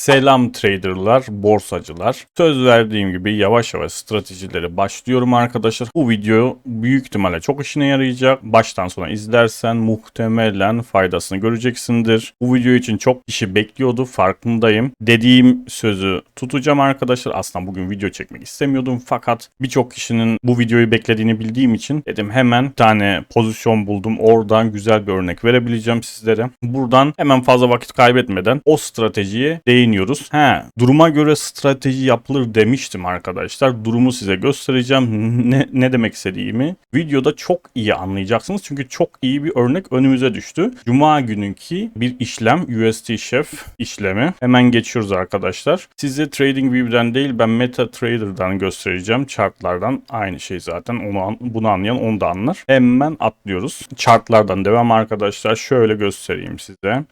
Selam traderlar, borsacılar. Söz verdiğim gibi yavaş yavaş stratejileri başlıyorum arkadaşlar. Bu video büyük ihtimalle çok işine yarayacak. Baştan sona izlersen muhtemelen faydasını göreceksindir. Bu video için çok kişi bekliyordu farkındayım. Dediğim sözü tutacağım arkadaşlar. Aslında bugün video çekmek istemiyordum fakat birçok kişinin bu videoyu beklediğini bildiğim için dedim hemen bir tane pozisyon buldum. Oradan güzel bir örnek verebileceğim sizlere. Buradan hemen fazla vakit kaybetmeden o stratejiye değiniyoruz. He, duruma göre strateji yapılır demiştim arkadaşlar. Durumu size göstereceğim. Ne, ne demek istediğimi videoda çok iyi anlayacaksınız. Çünkü çok iyi bir örnek önümüze düştü. Cuma gününki bir işlem USD Chef işlemi. Hemen geçiyoruz arkadaşlar. Size TradingView'den değil ben MetaTrader'dan göstereceğim. Chartlardan aynı şey zaten. Onu bunu anlayan onu da anlar. Hemen atlıyoruz. Chartlardan devam arkadaşlar. Şöyle göstereyim size.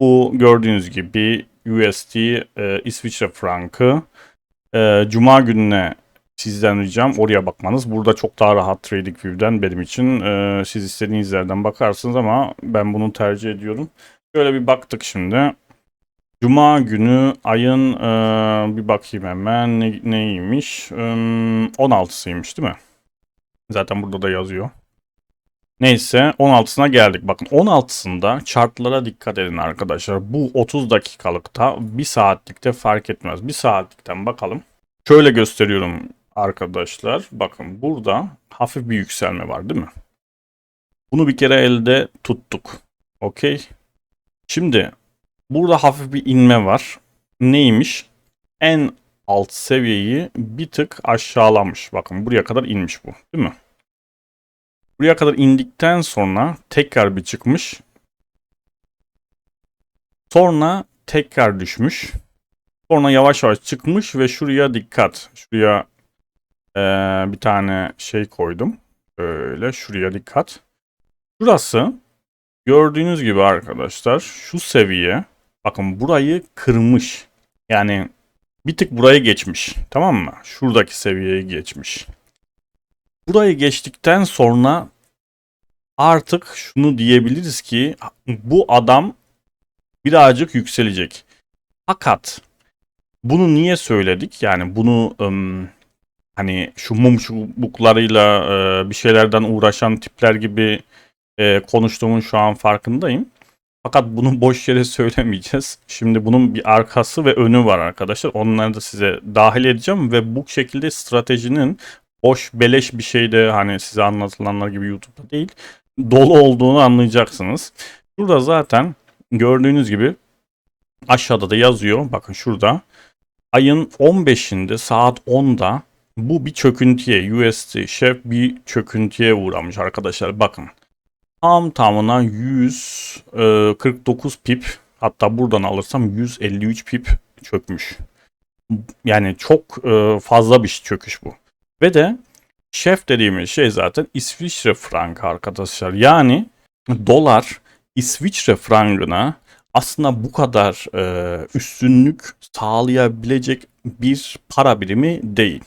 Bu gördüğünüz gibi USD e, İsviçre frankı e, Cuma gününe sizden ricam oraya bakmanız. Burada çok daha rahat TradingView'den benim için. E, siz istediğiniz yerden bakarsınız ama ben bunu tercih ediyorum. Şöyle bir baktık şimdi. Cuma günü ayın e, bir bakayım hemen ne, neymiş? E, 16'sıymış değil mi? Zaten burada da yazıyor. Neyse 16'sına geldik. Bakın 16'sında chartlara dikkat edin arkadaşlar. Bu 30 dakikalıkta 1 saatlikte fark etmez. 1 saatlikten bakalım. Şöyle gösteriyorum arkadaşlar. Bakın burada hafif bir yükselme var değil mi? Bunu bir kere elde tuttuk. Okey. Şimdi burada hafif bir inme var. Neymiş? En alt seviyeyi bir tık aşağılamış. Bakın buraya kadar inmiş bu. Değil mi? Buraya kadar indikten sonra tekrar bir çıkmış. Sonra tekrar düşmüş. Sonra yavaş yavaş çıkmış ve şuraya dikkat. Şuraya ee, bir tane şey koydum. Böyle şuraya dikkat. Şurası gördüğünüz gibi arkadaşlar şu seviye bakın burayı kırmış. Yani bir tık buraya geçmiş. Tamam mı? Şuradaki seviyeyi geçmiş. Burayı geçtikten sonra artık şunu diyebiliriz ki bu adam birazcık yükselecek. Fakat bunu niye söyledik? Yani bunu ım, hani şu mum çubuklarıyla e, bir şeylerden uğraşan tipler gibi e, konuştuğumun şu an farkındayım. Fakat bunu boş yere söylemeyeceğiz. Şimdi bunun bir arkası ve önü var arkadaşlar. Onları da size dahil edeceğim ve bu şekilde stratejinin boş beleş bir şey de hani size anlatılanlar gibi YouTube'da değil dolu olduğunu anlayacaksınız. Burada zaten gördüğünüz gibi aşağıda da yazıyor. Bakın şurada. Ayın 15'inde saat 10'da bu bir çöküntüye USD Chef bir çöküntüye uğramış arkadaşlar. Bakın. Tam tamına 149 pip hatta buradan alırsam 153 pip çökmüş. Yani çok fazla bir çöküş bu. Ve de şef dediğimiz şey zaten İsviçre frankı arkadaşlar. Yani dolar İsviçre frankına aslında bu kadar e, üstünlük sağlayabilecek bir para birimi değil.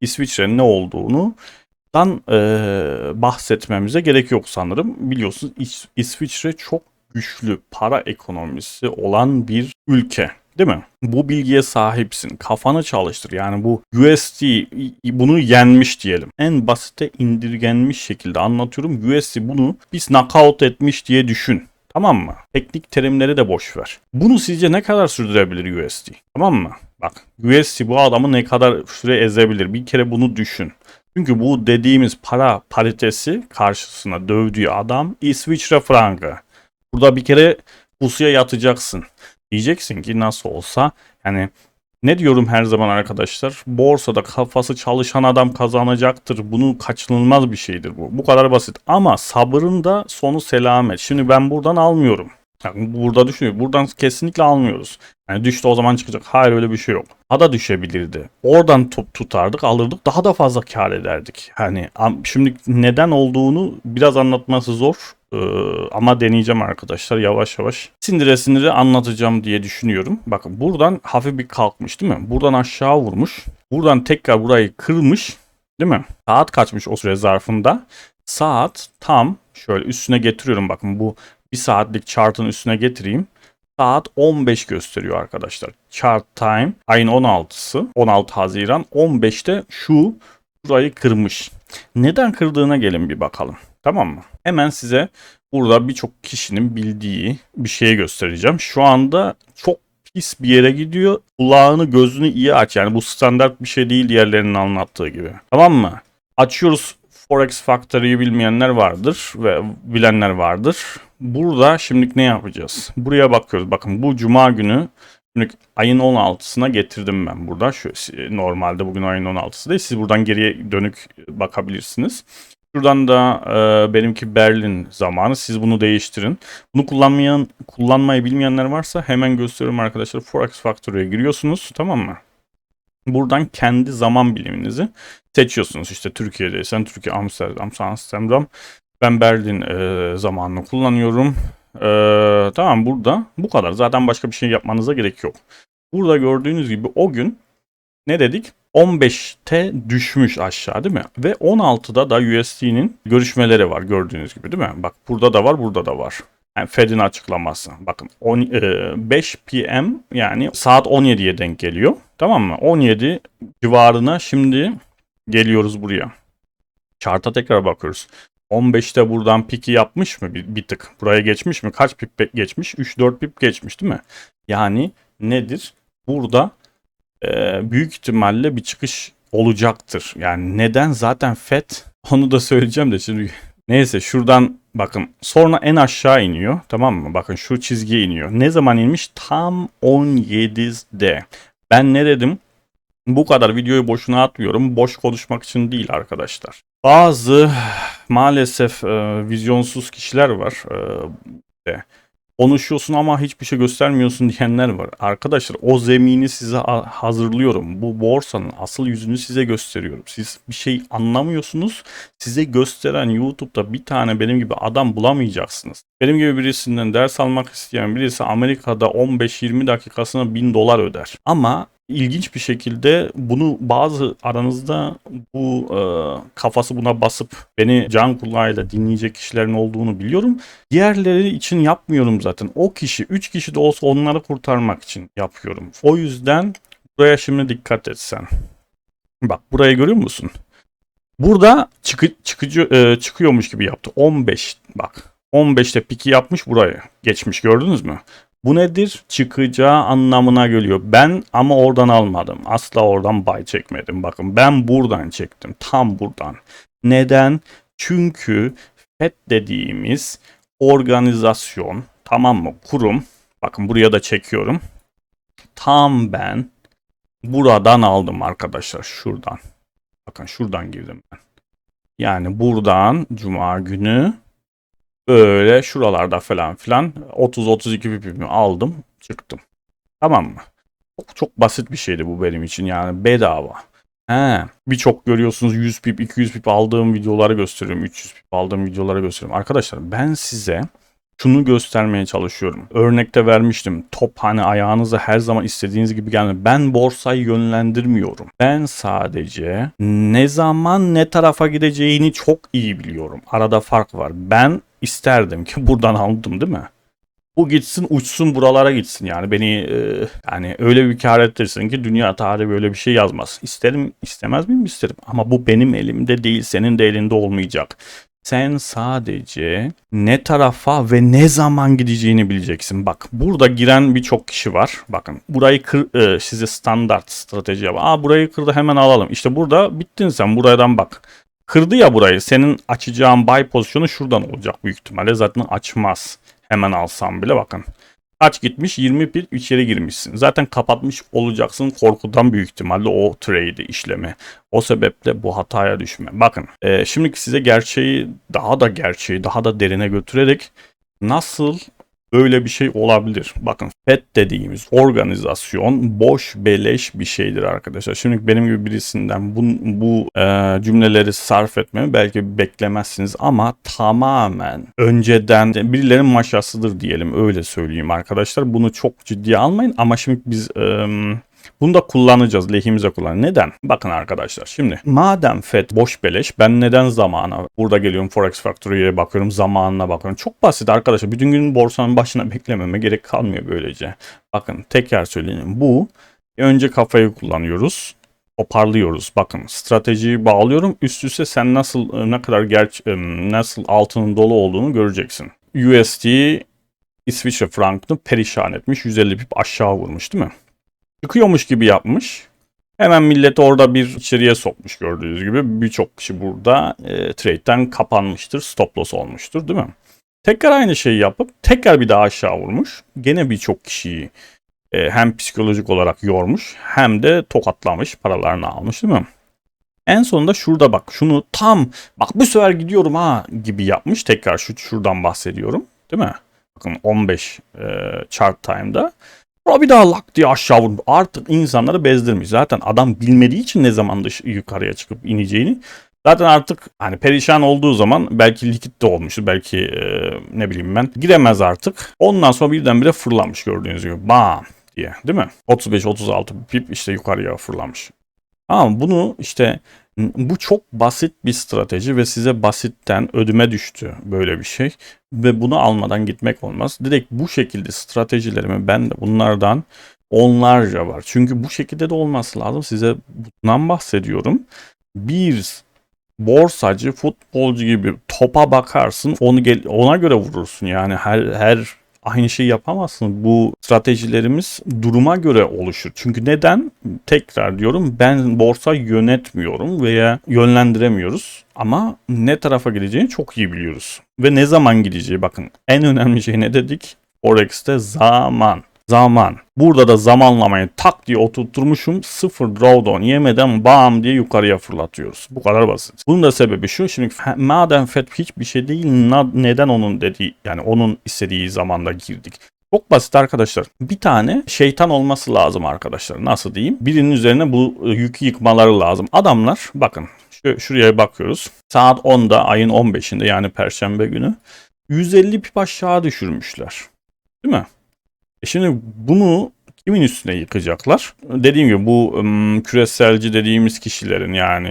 İsviçre'nin ne olduğunu dan e, bahsetmemize gerek yok sanırım. Biliyorsunuz İs- İsviçre çok güçlü para ekonomisi olan bir ülke. Değil mi? Bu bilgiye sahipsin. Kafanı çalıştır. Yani bu USD bunu yenmiş diyelim. En basite indirgenmiş şekilde anlatıyorum. USD bunu biz knockout etmiş diye düşün. Tamam mı? Teknik terimleri de boş ver. Bunu sizce ne kadar sürdürebilir USD? Tamam mı? Bak USD bu adamı ne kadar süre ezebilir? Bir kere bunu düşün. Çünkü bu dediğimiz para paritesi karşısına dövdüğü adam İsviçre frangı. Burada bir kere pusuya yatacaksın. Diyeceksin ki nasıl olsa yani ne diyorum her zaman arkadaşlar? Borsada kafası çalışan adam kazanacaktır. Bunu kaçınılmaz bir şeydir bu. Bu kadar basit. Ama sabırın da sonu selamet. Şimdi ben buradan almıyorum. Yani burada düşünüyor. Buradan kesinlikle almıyoruz. Yani düştü o zaman çıkacak. Hayır öyle bir şey yok. Daha da düşebilirdi. Oradan top tutardık alırdık daha da fazla kar ederdik. Hani şimdi neden olduğunu biraz anlatması zor. Ee, ama deneyeceğim arkadaşlar yavaş yavaş. Sindire sindire anlatacağım diye düşünüyorum. Bakın buradan hafif bir kalkmış değil mi? Buradan aşağı vurmuş. Buradan tekrar burayı kırmış. Değil mi? Saat kaçmış o süre zarfında. Saat tam şöyle üstüne getiriyorum bakın bu bir saatlik chartın üstüne getireyim. saat 15 gösteriyor arkadaşlar. Chart time ayın 16'sı 16 Haziran 15'te şu burayı kırmış. Neden kırdığına gelin bir bakalım. Tamam mı? Hemen size burada birçok kişinin bildiği bir şeye göstereceğim. Şu anda çok pis bir yere gidiyor. Kulağını gözünü iyi aç. Yani bu standart bir şey değil diğerlerinin anlattığı gibi. Tamam mı? Açıyoruz Forex Factory'yi bilmeyenler vardır ve bilenler vardır. Burada şimdi ne yapacağız? Buraya bakıyoruz. Bakın bu cuma günü Şimdi ayın 16'sına getirdim ben burada. Şu normalde bugün ayın 16'sı değil. Siz buradan geriye dönük bakabilirsiniz. Şuradan da e, benimki Berlin zamanı. Siz bunu değiştirin. Bunu kullanmayan, kullanmayı bilmeyenler varsa hemen gösteriyorum arkadaşlar. Forex Factory'e giriyorsunuz. Tamam mı? Buradan kendi zaman biliminizi seçiyorsunuz. İşte Türkiye'deysen Türkiye, Amsterdam, Amsterdam. Ben Berlin e, zamanını kullanıyorum. E, tamam burada bu kadar. Zaten başka bir şey yapmanıza gerek yok. Burada gördüğünüz gibi o gün ne dedik? 15'te düşmüş aşağı değil mi? Ve 16'da da USD'nin görüşmeleri var gördüğünüz gibi değil mi? Bak burada da var burada da var. Yani Fed'in açıklaması. Bakın 10, e, 5 PM yani saat 17'ye denk geliyor. Tamam mı? 17 civarına şimdi geliyoruz buraya. Chart'a tekrar bakıyoruz. 15'te buradan piki yapmış mı bir, bir tık? Buraya geçmiş mi? Kaç pip geçmiş? 3-4 pip geçmiş değil mi? Yani nedir? Burada e, büyük ihtimalle bir çıkış olacaktır. Yani neden? Zaten FED onu da söyleyeceğim de şimdi neyse şuradan bakın sonra en aşağı iniyor tamam mı? Bakın şu çizgiye iniyor. Ne zaman inmiş? Tam 17'de. Ben ne dedim? Bu kadar videoyu boşuna atmıyorum. Boş konuşmak için değil arkadaşlar. Bazı maalesef e, vizyonsuz kişiler var. E, konuşuyorsun ama hiçbir şey göstermiyorsun diyenler var. Arkadaşlar o zemini size hazırlıyorum. Bu borsanın asıl yüzünü size gösteriyorum. Siz bir şey anlamıyorsunuz. Size gösteren YouTube'da bir tane benim gibi adam bulamayacaksınız. Benim gibi birisinden ders almak isteyen birisi Amerika'da 15-20 dakikasına 1000 dolar öder. Ama ilginç bir şekilde bunu bazı aranızda bu e, kafası buna basıp beni can kulağıyla dinleyecek kişilerin olduğunu biliyorum. Diğerleri için yapmıyorum zaten. O kişi 3 kişi de olsa onları kurtarmak için yapıyorum. O yüzden buraya şimdi dikkat etsen. Bak burayı görüyor musun? Burada çıkı, çıkıcı e, çıkıyormuş gibi yaptı. 15 bak. 15'te piki yapmış burayı. Geçmiş gördünüz mü? Bu nedir? Çıkacağı anlamına geliyor. Ben ama oradan almadım. Asla oradan bay çekmedim. Bakın ben buradan çektim. Tam buradan. Neden? Çünkü FED dediğimiz organizasyon tamam mı? Kurum. Bakın buraya da çekiyorum. Tam ben buradan aldım arkadaşlar. Şuradan. Bakın şuradan girdim ben. Yani buradan cuma günü Böyle şuralarda falan filan 30-32 pipimi aldım çıktım. Tamam mı? Çok, çok basit bir şeydi bu benim için yani bedava. He, birçok görüyorsunuz 100 pip 200 pip aldığım videoları gösteriyorum. 300 pip aldığım videoları gösteriyorum. Arkadaşlar ben size şunu göstermeye çalışıyorum. Örnekte vermiştim. Top hani ayağınıza her zaman istediğiniz gibi gelmiyor. Ben borsayı yönlendirmiyorum. Ben sadece ne zaman ne tarafa gideceğini çok iyi biliyorum. Arada fark var. Ben isterdim ki buradan aldım değil mi? Bu gitsin uçsun buralara gitsin yani beni e, yani öyle bir kar ettirsin ki dünya tarihi böyle bir şey yazmaz. İsterim istemez miyim isterim ama bu benim elimde değil senin de elinde olmayacak. Sen sadece ne tarafa ve ne zaman gideceğini bileceksin. Bak burada giren birçok kişi var. Bakın burayı kır, e, size standart strateji yap. Aa burayı kırdı hemen alalım. İşte burada bittin sen buradan bak. Kırdı ya burayı. Senin açacağın buy pozisyonu şuradan olacak büyük ihtimalle. Zaten açmaz. Hemen alsam bile bakın. Kaç gitmiş? 20 pil içeri girmişsin. Zaten kapatmış olacaksın korkudan büyük ihtimalle o trade işlemi. O sebeple bu hataya düşme. Bakın e, şimdiki size gerçeği daha da gerçeği daha da derine götürerek nasıl Böyle bir şey olabilir. Bakın FED dediğimiz organizasyon boş beleş bir şeydir arkadaşlar. Şimdi benim gibi birisinden bu, bu e, cümleleri sarf etmemi belki beklemezsiniz ama tamamen önceden birilerinin maşasıdır diyelim öyle söyleyeyim arkadaşlar. Bunu çok ciddiye almayın ama şimdi biz... E, Bunu da kullanacağız. Lehimize kullan. Neden? Bakın arkadaşlar şimdi madem FED boş beleş ben neden zamana burada geliyorum Forex Factory'ye bakıyorum zamanına bakıyorum. Çok basit arkadaşlar. Bütün gün borsanın başına beklememe gerek kalmıyor böylece. Bakın tekrar söyleyeyim. Bu önce kafayı kullanıyoruz toparlıyoruz. Bakın stratejiyi bağlıyorum. Üst üste sen nasıl e, ne kadar gerç e, nasıl altının dolu olduğunu göreceksin. USD İsviçre frankını perişan etmiş. 150 pip aşağı vurmuş değil mi? Çıkıyormuş gibi yapmış. Hemen millet orada bir içeriye sokmuş gördüğünüz gibi. Birçok kişi burada e, trade'den kapanmıştır. Stop loss olmuştur değil mi? Tekrar aynı şeyi yapıp tekrar bir daha aşağı vurmuş. Gene birçok kişiyi e, hem psikolojik olarak yormuş hem de tokatlamış paralarını almış değil mi? En sonunda şurada bak şunu tam bak bu sefer gidiyorum ha gibi yapmış. Tekrar şu şuradan bahsediyorum değil mi? Bakın 15 e, chart time'da. Sonra bir daha lak diye aşağı vurdu. Artık insanları bezdirmiş. Zaten adam bilmediği için ne zaman dış yukarıya çıkıp ineceğini. Zaten artık hani perişan olduğu zaman belki likit de olmuştu. Belki e, ne bileyim ben giremez artık. Ondan sonra birdenbire fırlamış gördüğünüz gibi. Bam diye değil mi? 35-36 pip işte yukarıya fırlamış. Ama bunu işte bu çok basit bir strateji ve size basitten ödüme düştü böyle bir şey. Ve bunu almadan gitmek olmaz. Direkt bu şekilde stratejilerimi ben de bunlardan onlarca var. Çünkü bu şekilde de olması lazım. Size bundan bahsediyorum. Bir borsacı, futbolcu gibi topa bakarsın, onu gel ona göre vurursun. Yani her her aynı şeyi yapamazsın. Bu stratejilerimiz duruma göre oluşur. Çünkü neden? Tekrar diyorum ben borsa yönetmiyorum veya yönlendiremiyoruz. Ama ne tarafa gideceğini çok iyi biliyoruz. Ve ne zaman gideceği bakın en önemli şey ne dedik? Forex'te zaman zaman. Burada da zamanlamayı tak diye oturtmuşum. Sıfır drawdown yemeden bam diye yukarıya fırlatıyoruz. Bu kadar basit. Bunun da sebebi şu. Şimdi madem FED hiçbir şey değil neden onun dediği yani onun istediği zamanda girdik. Çok basit arkadaşlar. Bir tane şeytan olması lazım arkadaşlar. Nasıl diyeyim? Birinin üzerine bu yükü yıkmaları lazım. Adamlar bakın şu, şuraya bakıyoruz. Saat 10'da ayın 15'inde yani perşembe günü 150 pip aşağı düşürmüşler. Değil mi? E şimdi bunu kimin üstüne yıkacaklar? Dediğim gibi bu küreselci dediğimiz kişilerin yani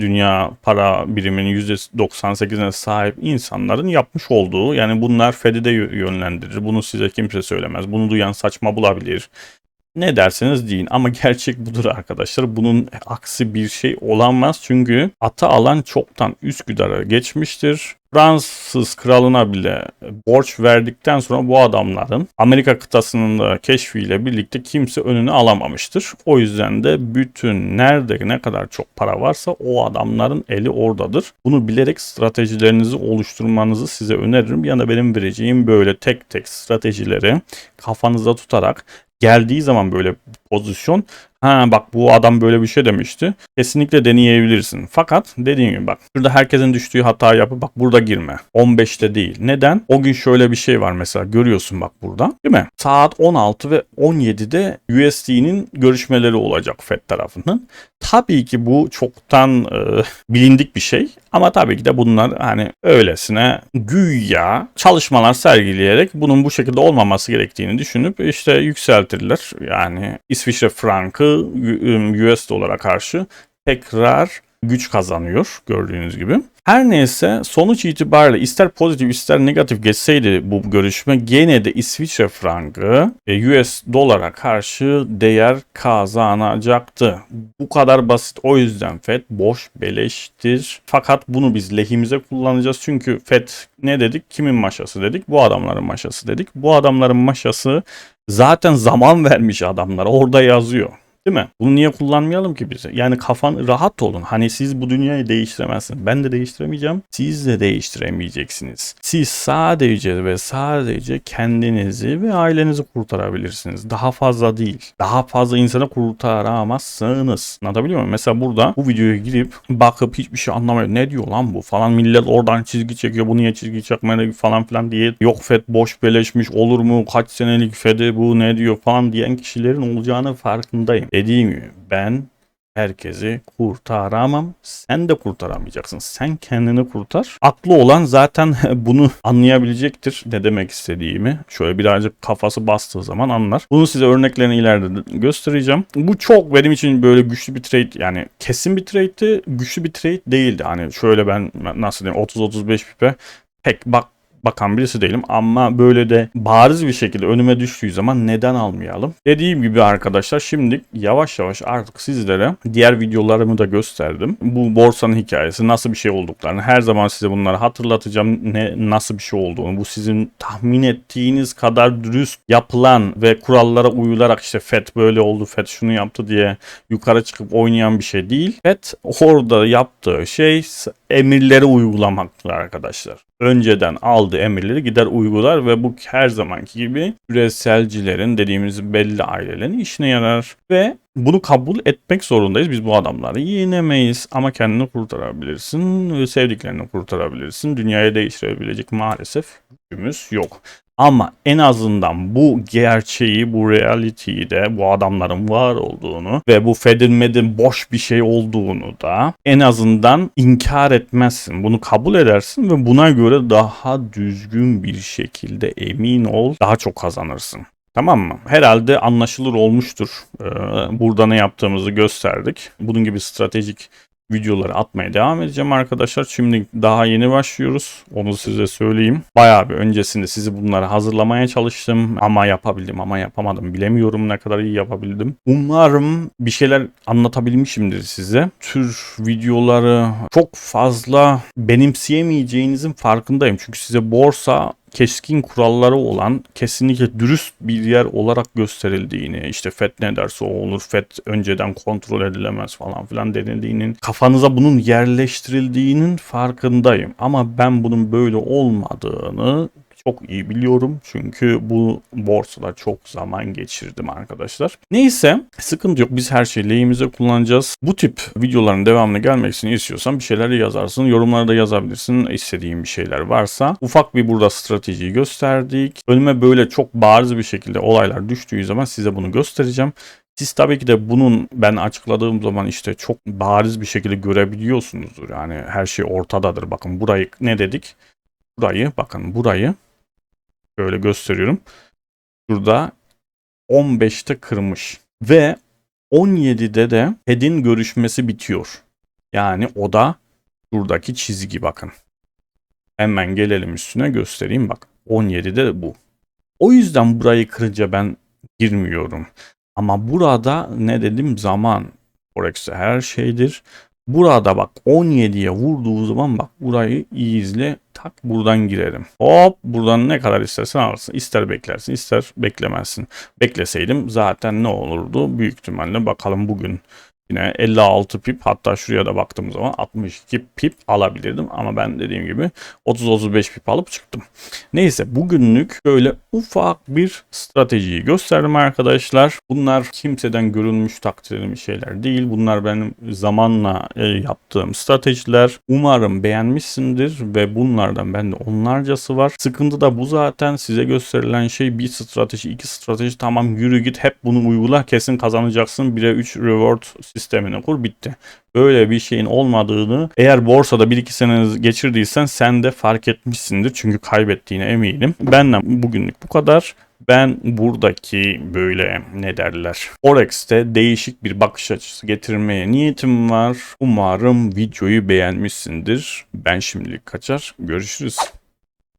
dünya para biriminin %98'ine sahip insanların yapmış olduğu yani bunlar Fed'i de yönlendirir. Bunu size kimse söylemez. Bunu duyan saçma bulabilir. Ne derseniz deyin ama gerçek budur arkadaşlar. Bunun aksi bir şey olamaz çünkü ata alan çoktan Üsküdar'a geçmiştir. Fransız kralına bile borç verdikten sonra bu adamların Amerika kıtasının da keşfiyle birlikte kimse önünü alamamıştır. O yüzden de bütün nerede ne kadar çok para varsa o adamların eli oradadır. Bunu bilerek stratejilerinizi oluşturmanızı size öneririm. Ya da benim vereceğim böyle tek tek stratejileri kafanızda tutarak geldiği zaman böyle pozisyon ha bak bu adam böyle bir şey demişti. Kesinlikle deneyebilirsin. Fakat dediğim gibi bak şurada herkesin düştüğü hata yapıp bak burada girme. 15'te değil. Neden? O gün şöyle bir şey var mesela görüyorsun bak burada. Değil mi? Saat 16 ve 17'de USD'nin görüşmeleri olacak FED tarafından. Tabii ki bu çoktan e, bilindik bir şey ama tabii ki de bunlar hani öylesine güya çalışmalar sergileyerek bunun bu şekilde olmaması gerektiğini düşünüp işte yükseltirler. Yani İsviçre frankı US dolara karşı tekrar güç kazanıyor gördüğünüz gibi. Her neyse sonuç itibariyle ister pozitif ister negatif geçseydi bu görüşme gene de İsviçre frangı e, US dolara karşı değer kazanacaktı. Bu kadar basit o yüzden FED boş beleştir. Fakat bunu biz lehimize kullanacağız çünkü FED ne dedik? Kimin maşası dedik? Bu adamların maşası dedik. Bu adamların maşası zaten zaman vermiş adamlar orada yazıyor. Değil mi? Bunu niye kullanmayalım ki bize? Yani kafan rahat olun. Hani siz bu dünyayı değiştiremezsiniz. Ben de değiştiremeyeceğim. Siz de değiştiremeyeceksiniz. Siz sadece ve sadece kendinizi ve ailenizi kurtarabilirsiniz. Daha fazla değil. Daha fazla insanı kurtaramazsınız. Anlatabiliyor muyum? Mesela burada bu videoya girip bakıp hiçbir şey anlamıyor. Ne diyor lan bu falan millet oradan çizgi çekiyor. Bu niye çizgi çekmedi falan filan diye. Yok FED boş beleşmiş olur mu? Kaç senelik FED'i bu ne diyor falan diyen kişilerin olacağını farkındayım. Dediğim gibi ben herkesi kurtaramam. Sen de kurtaramayacaksın. Sen kendini kurtar. Aklı olan zaten bunu anlayabilecektir. Ne demek istediğimi. Şöyle birazcık kafası bastığı zaman anlar. Bunu size örneklerini ileride de göstereceğim. Bu çok benim için böyle güçlü bir trade yani kesin bir trade'ti. Güçlü bir trade değildi. Hani şöyle ben nasıl diyeyim 30-35 pipe pek bak bakan birisi değilim ama böyle de bariz bir şekilde önüme düştüğü zaman neden almayalım? Dediğim gibi arkadaşlar şimdi yavaş yavaş artık sizlere diğer videolarımı da gösterdim. Bu borsanın hikayesi nasıl bir şey olduklarını her zaman size bunları hatırlatacağım. Ne nasıl bir şey olduğunu bu sizin tahmin ettiğiniz kadar dürüst yapılan ve kurallara uyularak işte FED böyle oldu FED şunu yaptı diye yukarı çıkıp oynayan bir şey değil. FED orada yaptığı şey emirleri uygulamaktır arkadaşlar. Önceden aldığı emirleri gider uygular ve bu her zamanki gibi küreselcilerin dediğimiz belli ailelerin işine yarar. Ve bunu kabul etmek zorundayız. Biz bu adamları yenemeyiz ama kendini kurtarabilirsin, sevdiklerini kurtarabilirsin. Dünyayı değiştirebilecek maalesef gücümüz yok. Ama en azından bu gerçeği, bu reality'yi de bu adamların var olduğunu ve bu Fed'in boş bir şey olduğunu da en azından inkar etmezsin. Bunu kabul edersin ve buna göre daha düzgün bir şekilde emin ol, daha çok kazanırsın. Tamam mı? Herhalde anlaşılır olmuştur. Ee, burada ne yaptığımızı gösterdik. Bunun gibi stratejik videoları atmaya devam edeceğim arkadaşlar. Şimdi daha yeni başlıyoruz. Onu size söyleyeyim. Bayağı bir öncesinde sizi bunları hazırlamaya çalıştım. Ama yapabildim ama yapamadım. Bilemiyorum ne kadar iyi yapabildim. Umarım bir şeyler anlatabilmişimdir size. Tür videoları çok fazla benimseyemeyeceğinizin farkındayım. Çünkü size borsa keskin kuralları olan kesinlikle dürüst bir yer olarak gösterildiğini işte FED ne derse o olur FED önceden kontrol edilemez falan filan denildiğinin kafanıza bunun yerleştirildiğinin farkındayım. Ama ben bunun böyle olmadığını çok iyi biliyorum. Çünkü bu borsada çok zaman geçirdim arkadaşlar. Neyse sıkıntı yok. Biz her şeyi lehimize kullanacağız. Bu tip videoların devamlı gelmesini istiyorsan bir şeyler yazarsın. Yorumlara da yazabilirsin. İstediğin bir şeyler varsa. Ufak bir burada stratejiyi gösterdik. Önüme böyle çok bariz bir şekilde olaylar düştüğü zaman size bunu göstereceğim. Siz tabii ki de bunun ben açıkladığım zaman işte çok bariz bir şekilde görebiliyorsunuzdur. Yani her şey ortadadır. Bakın burayı ne dedik? Burayı bakın burayı Böyle gösteriyorum. Şurada 15'te kırmış. Ve 17'de de Fed'in görüşmesi bitiyor. Yani o da şuradaki çizgi bakın. Hemen gelelim üstüne göstereyim bak. 17'de bu. O yüzden burayı kırınca ben girmiyorum. Ama burada ne dedim zaman. Forex'te her şeydir. Burada bak 17'ye vurduğu zaman bak burayı iyi izle. Tak buradan girerim. Hop buradan ne kadar istersen alırsın. İster beklersin ister beklemezsin. Bekleseydim zaten ne olurdu? Büyük ihtimalle bakalım bugün Yine 56 pip hatta şuraya da baktığım zaman 62 pip alabilirdim. Ama ben dediğim gibi 30-35 pip alıp çıktım. Neyse bugünlük böyle ufak bir stratejiyi gösterdim arkadaşlar. Bunlar kimseden görülmüş takdir edilmiş şeyler değil. Bunlar benim zamanla e, yaptığım stratejiler. Umarım beğenmişsindir ve bunlardan bende onlarcası var. Sıkıntı da bu zaten size gösterilen şey bir strateji, iki strateji tamam yürü git hep bunu uygula kesin kazanacaksın. 1'e 3 reward sistemini kur bitti. Böyle bir şeyin olmadığını eğer borsada 1-2 sene geçirdiysen sen de fark etmişsindir. Çünkü kaybettiğine eminim. Benden bugünlük bu kadar. Ben buradaki böyle ne derler Forex'te değişik bir bakış açısı getirmeye niyetim var. Umarım videoyu beğenmişsindir. Ben şimdilik kaçar. Görüşürüz.